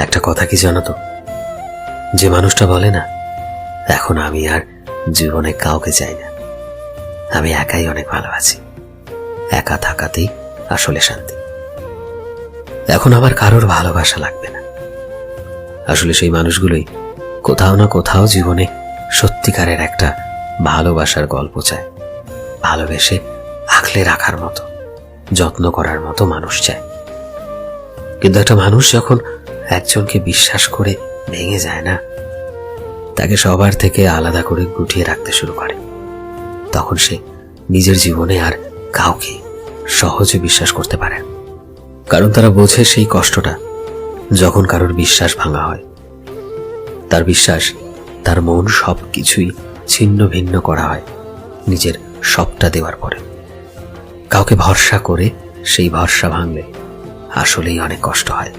একটা কথা কি জানো তো? যে মানুষটা বলে না, এখন আমি আর জীবনে কাউকে চাই না। আমি একাই অনেক ভালো আছি একা থাকাতেই আসলে শান্তি। এখন আমার কারোর ভালোবাসা লাগবে না। আসলে সেই মানুষগুলোই কোথাও না কোথাও জীবনে সত্যিকারের একটা ভালোবাসার গল্প চায়। ভালোবেসে আঁকলে রাখার মতো, যত্ন করার মতো মানুষ চায়। কিন্তু একটা মানুষ যখন একজনকে বিশ্বাস করে ভেঙে যায় না। তাকে সবার থেকে আলাদা করে গুটিয়ে রাখতে শুরু করে। তখন সে নিজের জীবনে আর কাউকে সহজে বিশ্বাস করতে পারে কারণ তারা বোঝে সেই কষ্টটা যখন কারোর বিশ্বাস ভাঙা হয়। তার বিশ্বাস, তার মন সব কিছুই ছিন্ন ভিন্ন করা হয় নিজের সবটা দেওয়ার পরে। কাউকে ভরসা করে সেই ভরসা ভাঙলে আসলেই অনেক কষ্ট হয়।